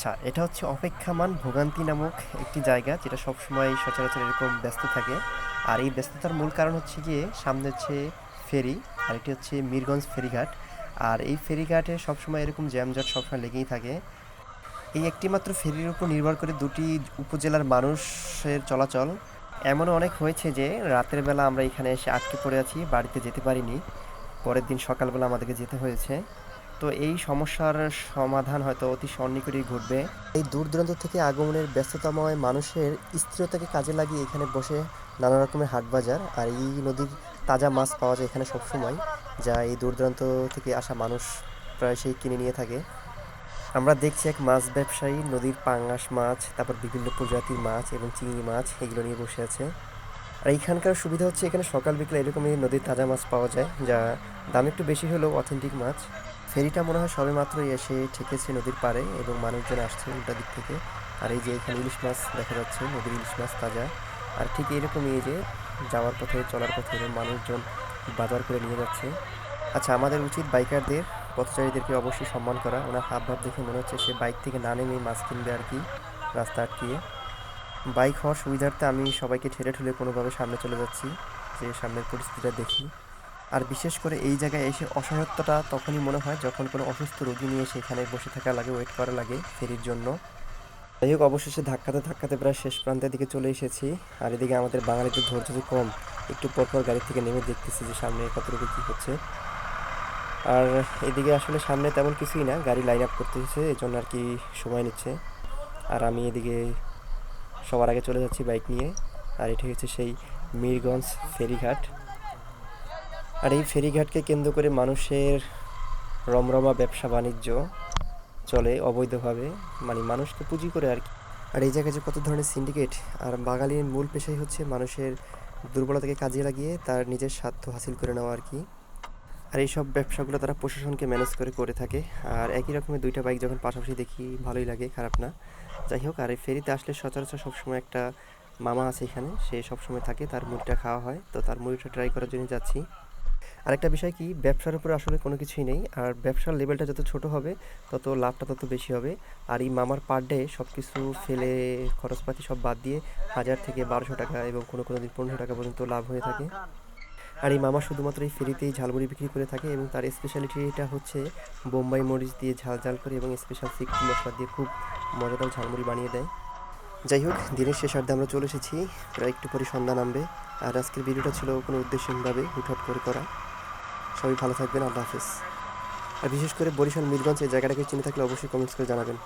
আচ্ছা এটা হচ্ছে অপেক্ষামান ভোগান্তি নামক একটি জায়গা যেটা সবসময় সচরাচর এরকম ব্যস্ত থাকে। আর এই ব্যস্ততার মূল কারণ হচ্ছে গিয়ে সামনে হচ্ছে ফেরি আর এটি হচ্ছে মিরগঞ্জ ফেরিঘাট। আর এই ফেরিঘাটে সবসময় এরকম জ্যামজট সবসময় লেগেই থাকে। এই একটি মাত্র ফেরির উপর নির্ভর করে দুটি উপজেলার মানুষের চলাচল। এমনও অনেক হয়েছে যে রাতের বেলা আমরা এখানে এসে আটকে পড়ে আছি, বাড়িতে যেতে পারিনি। পরের দিন সকালবেলা আমাদেরকে যেতে হয়েছে। তো এই সমস্যার সমাধান হয়তো অতি সন্নিকটেই ঘটবে। এই দূর দূরান্ত থেকে আগমনের ব্যস্ততাময় মানুষের স্থিরতাকে কাজে লাগিয়ে এখানে বসে নানা রকমের হাট বাজার আর এই নদীর তাজা মাছ পাওয়া যায় এখানে সবসময়, যা এই দূর দূরান্ত থেকে আসা মানুষ প্রায় সেই কিনে নিয়ে থাকে। আমরা দেখছি এক মাছ ব্যবসায়ী নদীর পাঙ্গাস মাছ, তারপর বিভিন্ন প্রজাতির মাছ এবং চিংড়ি মাছ এগুলো নিয়ে বসে আছে। আর এইখানকার সুবিধা হচ্ছে এখানে সকাল বিকেলে এরকমই নদীর তাজা মাছ পাওয়া যায়, যা দাম একটু বেশি হলেও অথেন্টিক মাছ। ফেরিটা মনে হয় সবে মাত্রই এসে ঠেকেছে নদীর পাড়ে এবং মানুষজন আসছে উল্টা দিক থেকে। আর এই যে এখানে ইলিশ মাছ দেখা যাচ্ছে, নদীর ইলিশ মাছ তাজা। আর ঠিক এরকমই এই যে যাওয়ার পথে, চলার পথে মানুষজন বাজার করে নিয়ে যাচ্ছে। আচ্ছা আমাদের উচিত বাইকারদের, পথচারীদেরকে অবশ্যই সম্মান করা। ওনার হাব ভাব দেখে মনে হচ্ছে সে বাইক থেকে না নেমে মাছ কিনবে আর কি, রাস্তা আটকিয়ে। বাইক হওয়ার সুবিধার্থে আমি সবাইকে ঠেলে ঠেলে কোনোভাবে সামনে চলে যাচ্ছি, যে সামনের পরিস্থিতিটা দেখি। আর বিশেষ করে এই জায়গায় এসে অসহায়ত্বটা তখনই মনে হয় যখন কোনো অসুস্থ রোগী নিয়ে সেখানে বসে থাকা লাগে ওয়েট করা লাগে ফেরির জন্য। যাই হোক, অবশেষে ধাক্কাতে ধাক্কাতে প্রায় শেষ প্রান্তের দিকে চলে এসেছি। আর এদিকে আমাদের বাঙালিদের ধৈর্য যে কম, একটু পরপর গাড়ি থেকে নেমে দেখতেছি যে সামনে কতটুকু কী হচ্ছে। আর এদিকে আসলে সামনে তেমন কিছুই না, গাড়ি লাইন আপ করতেছে এই জন্য আর কি সময় নিচ্ছে। আর আমি এদিকে সবার আগে চলে যাচ্ছি বাইক নিয়ে। আর এটি হচ্ছে সেই মিরগঞ্জ ফেরিঘাট। আর এই ফেরিঘাটকে কেন্দ্র করে মানুষের রমরমা ব্যবসা বাণিজ্য চলে অবৈধভাবে। মানে মানুষকে পুঁজি করে আর কি। আর এই জায়গায় যে কত ধরনের সিন্ডিকেট আর বাঙালির মূল পেশাই হচ্ছে মানুষের দুর্বলতাকে কাজে লাগিয়ে তার নিজের স্বার্থ হাসিল করে নেওয়া আর কি। আর এইসব ব্যবসাগুলো তারা প্রশাসনকে ম্যানেজ করে করে থাকে। আর একই রকমের দুইটা বাইক যখন পাশাপাশি দেখি ভালোই লাগে, খারাপ না। যাই হোক, আর এই ফেরিতে আসলে সচরাচর সবসময় একটা মামা আছে এখানে। সে সবসময় থাকে, তার মুড়িটা খাওয়া হয়। তো তার মুড়িটা ট্রাই করার জন্য যাচ্ছি। আরেকটা বিষয় কি, ব্যবসার উপরে আসলে কোনো কিছুই নেই। আর ব্যবসার লেভেলটা যত ছোট হবে, তত লাভটা তত বেশি হবে। আর এই মামার পার ডে সব কিছু ফেলে, খরচপাতি সব বাদ দিয়ে হাজার থেকে বারোশো টাকা এবং কোনো কোনো দিন পনেরোশো টাকা পর্যন্ত লাভ হয়ে থাকে। আর এই মামা শুধুমাত্র এই ফেরিতেই ঝালমুড়ি বিক্রি করে থাকে এবং তার স্পেশালিটিটা হচ্ছে বোম্বাই মরিচ দিয়ে ঝাল ঝাল করে এবং স্পেশাল সিক্স মশলা দিয়ে খুব মজাদার ঝালমুড়ি বানিয়ে দেয়। যাই হোক, দিনের শেষার্ধে আমরা চলে এসেছি। প্রায় একটু পরে সন্ধ্যা নামবে। আর আজকের ভিডিওটা ছিল কোনো উদ্দেশ্যহীনভাবে হুটহাট করে করা। সবাই ভালো থাকবেন, আল্লাহ হাফেজ। আর বিশেষ করে বরিশাল, মিরগঞ্জ এই জায়গাটাকে চিনে থাকলে অবশ্যই কমেন্টস করে জানাবেন।